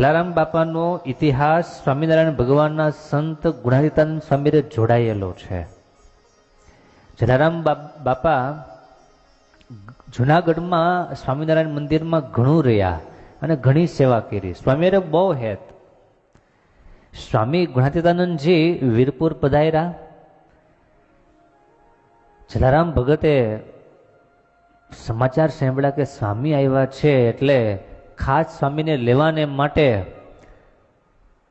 જલારામ બાપાનો ઇતિહાસ સ્વામિનારાયણ ભગવાનના સંત ગુણાતીતાનંદ સ્વામીરે જોડાયેલો છે. જલારામ બાપા જુનાગઢમાં સ્વામિનારાયણ મંદિરમાં ઘણું રહ્યા અને ઘણી સેવા કરી. સ્વામીએ બહુ હેત. સ્વામી ગુણાતીતાનંદજી વીરપુર પધાર્યા. જલારામ ભગતે સમાચાર સાંભળ્યા કે સ્વામી આવ્યા છે એટલે ખાસ સ્વામીને લેવાને માટે,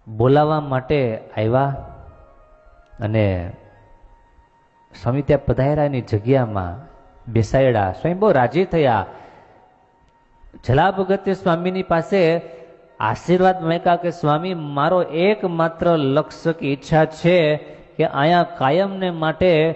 બોલાવવા માટે આવ્યા અને સ્વામી ત્યાં પધાયરાની જગ્યામાં બેસાડ્યા. સ્વામી બહુ રાજી થયા. જલા ભગતે સ્વામીની પાસે આશીર્વાદ માંગ્યા કે, સ્વામી, મારો એકમાત્ર લક્ષ્ય કે ઈચ્છા છે કે અહીંયા કાયમને માટે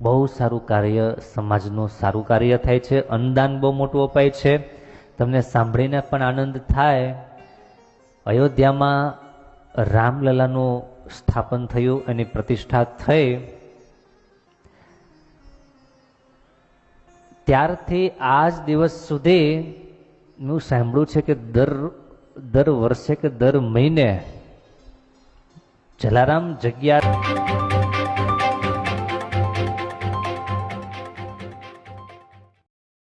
બહુ સારું કાર્ય, સમાજનું સારું કાર્ય થાય છે. અનદાન બહુ મોટું અપાય છે. તમને સાંભળીને પણ આનંદ થાય. અયોધ્યામાં રામલલાનું સ્થાપન થયું, એની પ્રતિષ્ઠા થઈ. ત્યારથી આજ દિવસ સુધી મેં સાંભળ્યું છે કે દર દર વર્ષે કે દર મહિને જલારામ જગ્યા